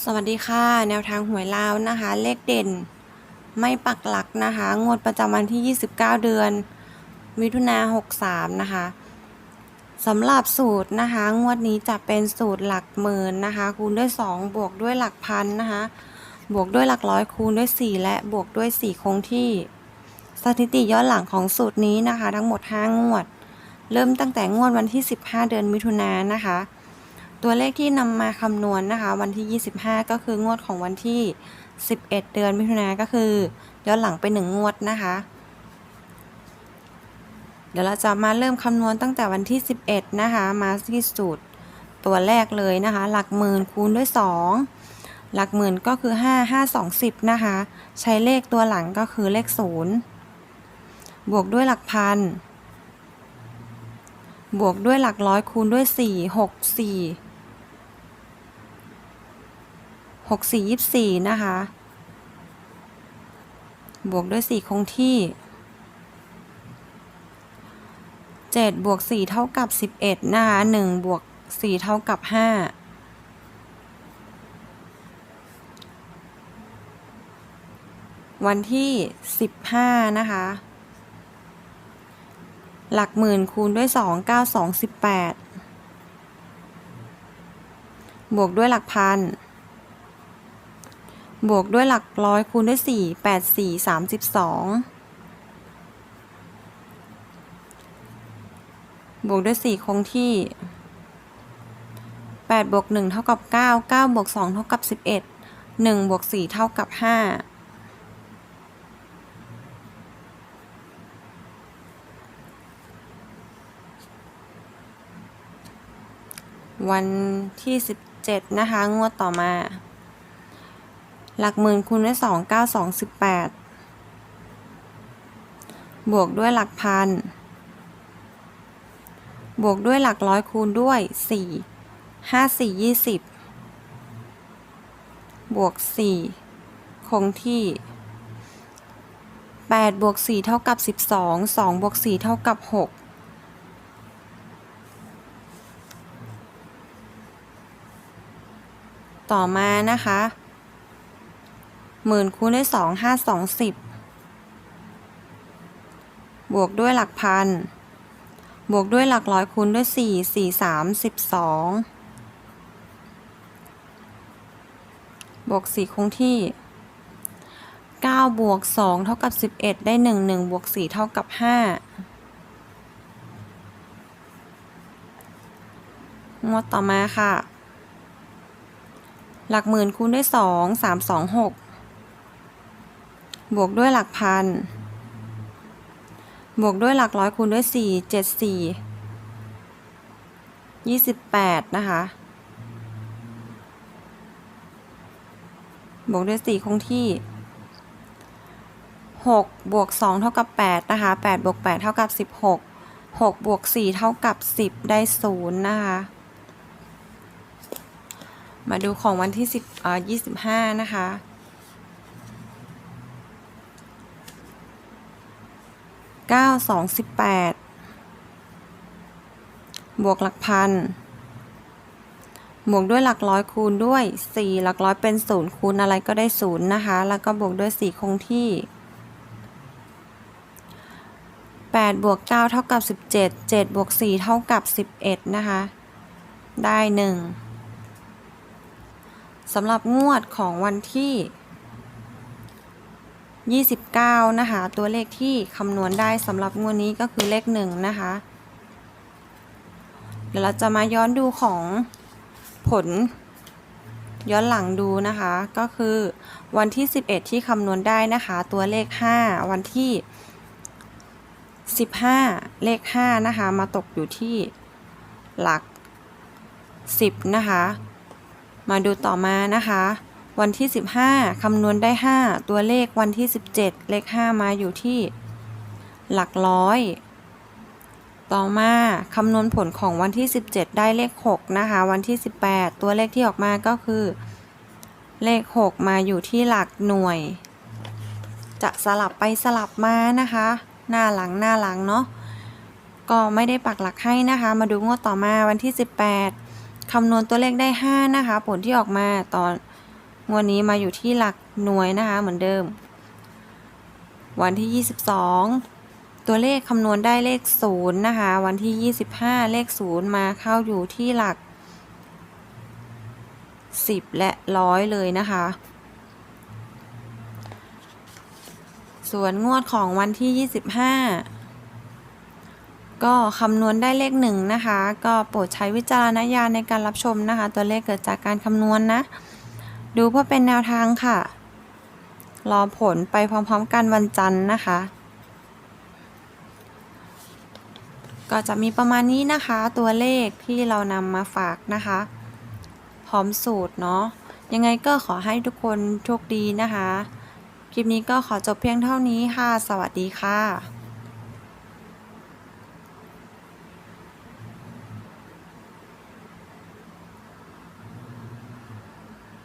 สวัสดีค่ะ แนวทางหวยลาวนะคะ เลขเด่นไม่ปักหลักนะคะ งวดประจำวันที่ 29 เดือน มิถุนา63 นะคะสำหรับสูตรนะคะ งวดนี้จะเป็นสูตรหลักหมื่นนะคะ คูณด้วย 2 บวกด้วยหลักพันนะคะ บวกด้วยหลักร้อยคูณด้วย 4 และบวกด้วย 4 คงที่ สถิติย้อนหลังของสูตรนี้นะคะ ทั้งหมด 5 งวด เริ่มตั้งแต่งวดวันที่ 15 เดือนมิถุนายนนะคะ ตัวเลขที่นำมาคำนวณนะคะ วันที่ 25 ก็คืองวดของวันที่ 11 เดือนมิถุนายนก็คือย้อนหลังไปหนึ่งงวดนะคะ เดี๋ยวเราจะมาเริ่มคำนวณตั้งแต่วันที่ 11 นะคะ มาที่สูตรตัวแรกเลยนะคะ หลักหมื่นคูณด้วย 2 หลักหมื่นก็คือ 5 5 2 10 นะคะ ใช้เลขตัวหลังก็คือเลข 0 บวกด้วยหลักพันบวกด้วยหลักร้อยคูณด้วย 4 6 4 หกสี่ยี่สี่นะคะ บวกด้วยสี่คงที่เจ็ดบวกสี่เท่ากับสิบเอ็ดนะคะหนึ่งบวกสี่เท่ากับห้าวันที่สิบห้านะคะ หลักหมื่นคูณด้วยสองเก้าสองสิบแปดบวกด้วยหลักพัน บวกด้วยหลักร้อยคูณด้วยสี่แปดสี่สามสิบสองบวกด้วยสี่คงที่แปดบวกหนึ่งเท่ากับเก้าเก้าบวกสองเท่ากับสิบเอ็ดหนึ่งบวกสี่เท่ากับห้าวันที่สิบเจ็ดนะคะ งวดต่อมา หลักหมื่นคูณด้วยสองเก้าสองสิบแปดบวกด้วยหลักพัน บวกด้วยหลักร้อยคูณด้วยสี่ห้าสี่ยี่สิบบวกสี่คงที่แปดบวกสี่เท่ากับสิบสองสองบวกสี่เท่ากับหกต่อมานะคะ หมื่นคูณด้วยสองห้าสองสิบบวกด้วยหลักพัน บวกด้วยหลักร้อยคูณด้วยสี่สี่สามสิบสองบวกสี่คงที่เก้าบวกสองเท่ากับสิบเอ็ดได้หนึ่งหนึ่งบวกสี่เท่ากับห้างวดต่อมาค่ะ หลักหมื่นคูณด้วยสองสามสองหก บวกด้วยหลักพัน บวกด้วยหลักร้อยคูณด้วยสี่เจ็ดสี่ยี่สิบแปดนะคะ บวกด้วยสี่คงที่หกบวกสองเท่ากับแปดนะคะแปดบวกแปดเท่ากับสิบหกหกบวกสี่เท่ากับสิบได้ศูนย์นะคะ มาดูของวันที่สิบอ่ายี่สิบห้านะคะ เก้าสองสิบแปดบวกหลักพัน บวกด้วยหลักร้อยคูณด้วยสี่หลักร้อยเป็นศูนย์คูณอะไรก็ได้ศูนย์นะคะ แล้วก็บวกด้วยสี่คงที่แปดบวกเก้าเท่ากับสิบเจ็ดเจ็ดบวกสี่เท่ากับสิบเอ็ดนะคะ ได้หนึ่งสำหรับงวดของวันที่ 29 นะคะ ตัวเลขที่คำนวณได้สำหรับงวดนี้ก็คือเลข 1 นะคะ เดี๋ยวเราจะมาย้อนดูของผลย้อนหลังดูนะคะ ก็คือวันที่ 11 ที่คำนวณได้นะคะ ตัวเลข 5 วันที่ 15 เลข 5 นะคะ มาตกอยู่ที่หลัก 10 นะคะ มาดูต่อมานะคะ วันที่ 15 คำนวณได้ 5 ตัวเลขวันที่ 17 เลข 5 มาอยู่ที่ หลักร้อย ต่อมาคำนวณผลของวันที่ 17 ได้เลข 6 นะคะ วันที่ 18 ตัวเลขที่ออกมาก็คือ เลข 6 มาอยู่ที่หลักหน่วย จะสลับไปสลับมานะคะ หน้าหลังหน้าหลังเนาะก็ไม่ได้ปักหลักให้นะคะ มาดูงวดต่อมาวันที่ 18คำนวณตัวเลขได้ 5 นะคะ ผลที่ออกมาตอน งวดนี้มาอยู่ที่หลักหน่วยนะคะเหมือนเดิม วันที่ 22 ตัวเลขคำนวณได้เลขศูนย์นะคะ วันที่ 25 เลขศูนย์มาเข้าอยู่ที่หลัก 10 และร้อยเลยนะคะ ส่วนงวดของวันที่ 25ก็คำนวณได้เลขหนึ่งนะคะ ก็โปรดใช้วิจารณญาณในการรับชมนะคะ ตัวเลขเกิดจากการคำนวณนะ ดูเพื่อเป็นแนวทางค่ะ รอผลไปพร้อมๆกันวันจันทร์นะคะ ก็จะมีประมาณนี้นะคะ ตัวเลขที่เรานำมาฝากนะคะ พร้อมสูตรเนาะ ยังไงก็ขอให้ทุกคนโชคดีนะคะ คลิปนี้ก็ขอจบเพียงเท่านี้ค่ะ สวัสดีค่ะ